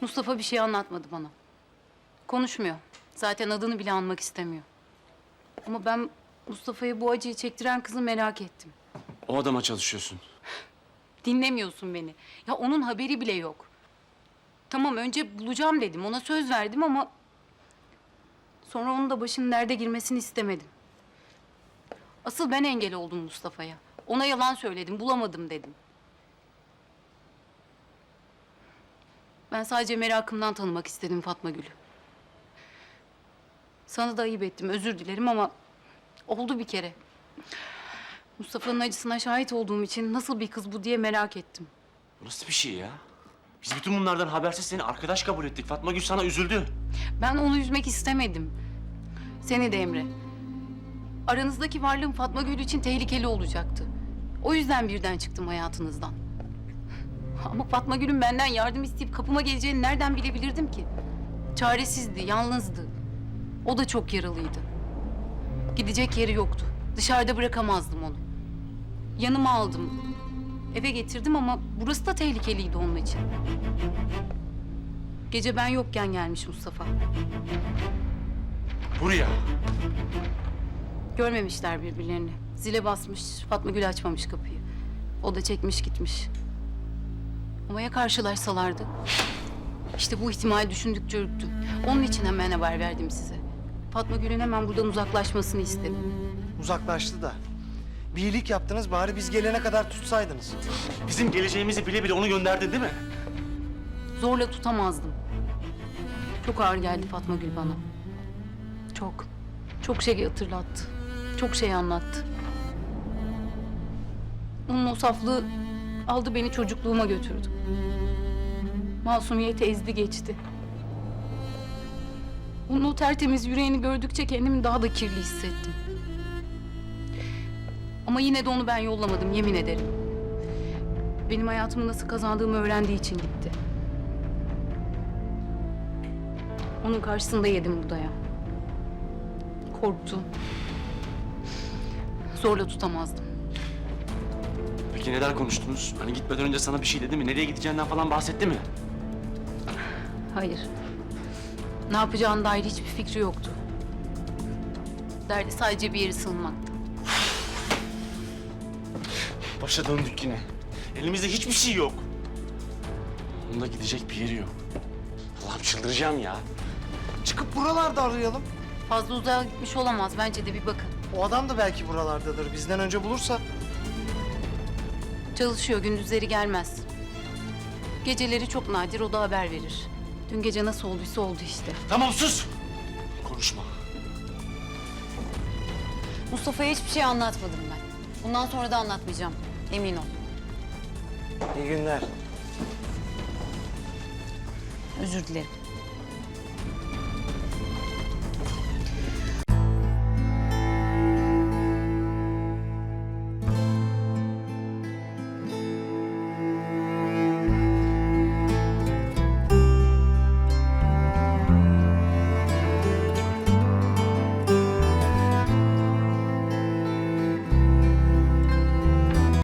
Mustafa bir şey anlatmadı bana. Konuşmuyor. Zaten adını bile anmak istemiyor. Ama ben Mustafa'ya bu acıyı çektiren kızı merak ettim. O adama çalışıyorsun. Dinlemiyorsun beni. Ya onun haberi bile yok. Tamam önce bulacağım dedim. Ona söz verdim ama... Sonra onun da başının derde girmesini istemedim. Asıl ben engel oldum Mustafa'ya. Ona yalan söyledim, bulamadım dedim. Ben sadece merakımdan tanımak istedim Fatma Gül'ü. Sana da ayıp ettim, özür dilerim ama oldu bir kere. Mustafa'nın acısına şahit olduğum için nasıl bir kız bu diye merak ettim. Bu nasıl bir şey ya? Biz bütün bunlardan habersiz seni arkadaş kabul ettik. Fatma Gül sana üzüldü. Ben onu üzmek istemedim. Seni de Emre. Aranızdaki varlığım Fatma Gül için tehlikeli olacaktı. O yüzden birden çıktım hayatınızdan. Ama Fatma Gül'ün benden yardım isteyip kapıma geleceğini nereden bilebilirdim ki? Çaresizdi, yalnızdı. O da çok yaralıydı. Gidecek yeri yoktu. Dışarıda bırakamazdım onu. Yanıma aldım. Eve getirdim ama burası da tehlikeliydi onun için. Gece ben yokken gelmiş Mustafa. Buraya. Görmemişler birbirlerini. Zile basmış, Fatma Gül açmamış kapıyı. O da çekmiş gitmiş. Ama ya karşılaşsalardı? İşte bu ihtimali düşündükçe ürktüm. Onun için hemen haber verdim size. Fatma Gül'ün hemen buradan uzaklaşmasını istedim. Uzaklaştı da. Bir iyilik yaptınız bari biz gelene kadar tutsaydınız. Bizim geleceğimizi bile bile onu gönderdin değil mi? Zorla tutamazdım. Çok ağır geldi Fatma Gül bana. Çok. Çok şey hatırlattı. Çok şey anlattı. Onun o saflığı aldı beni çocukluğuma götürdü. Masumiyeti ezdi geçti. Onun o tertemiz yüreğini gördükçe kendimi daha da kirli hissettim. Ama yine de onu ben yollamadım yemin ederim. Benim hayatımı nasıl kazandığımı öğrendiği için gitti. Onun karşısında yedim bu. Korktum. Zorla tutamazdım. Peki neler konuştunuz? Hani gitmeden önce sana bir şey dedi mi? Nereye gideceğinden falan bahsetti mi? Hayır. Ne yapacağına dair hiçbir fikri yoktu. Derdi sadece bir yere sığınmaktı. Başa döndük yine. Elimizde hiçbir şey yok. Onun da gidecek bir yeri yok. Allah'ım çıldıracağım ya. Çıkıp buralarda arayalım. Fazla uzağa gitmiş olamaz. Bence de bir bakın. O adam da belki buralardadır. Bizden önce bulursa. Çalışıyor, gündüzleri gelmez. Geceleri çok nadir, o da haber verir. Dün gece nasıl olduysa oldu işte. Tamam sus. Konuşma. Mustafa'ya hiçbir şey anlatmadım ben. Bundan sonra da anlatmayacağım. Emin ol. İyi günler. Özür dilerim.